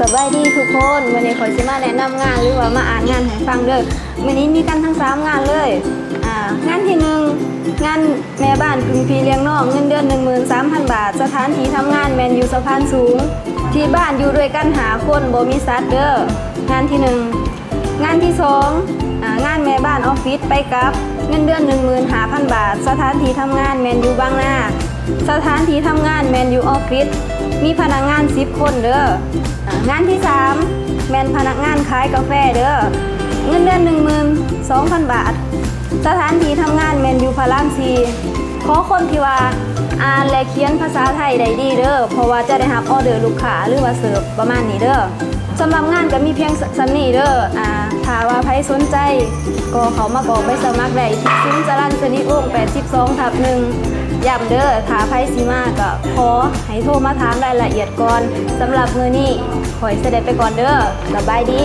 สบายดีทุกคนวันนี้ขอยสิมาแนะนำงานหรือว่ามาอ่านงานให้ฟังเด้อวันนี้มีกันทั้งสามงานเลยอ่างานที่หนึ่งงานแม่บ้านกึ่งพี่เลี้ยงน้องเงินเดือน13,000บาท สถานที่ทำงานแมนยูสะพานสูง ที่บ้านอยู่ด้วยกันหาคนบ่มีซัดเด้องานที่หนึ่งงานที่สองางานแม่บ้านออฟฟิศไปกับเงินเดือน15,000บาท สถานที่ทำงานแมนยูบางนาสถานที่ทำงานแมนยูออฟฟิศ มีพนักงาน10คนเด้ออ่างานที่3แมนพนักงานขายกาแฟเด้อเงินเดือน12,000บาท สถานที่ทำงานแมนยูพารามซีขอคนที่ว่าอ่านและเขียนภาษาไทยได้ดีเด้อเพราะว่าจะได้รับออเดอร์ลูกค้าหรือว่าเสิร์ฟประมาณนี้เด้อสำหรับงานก็มีเพียงสำนี้เด้ออ่าถ้าว่าใครสนใจ ก็เขามากรอกใบสมัครได้ที่ซุ้มจรันสนิทวง 82ทับหนึ่ง ย้ำเด้อถ้าไพ่ซีมาก็ขอให้โทรมาถามรายละเอียดก่อนสำหรับมือนี้ขอยเสด็จไปก่อนเด้อสบายดี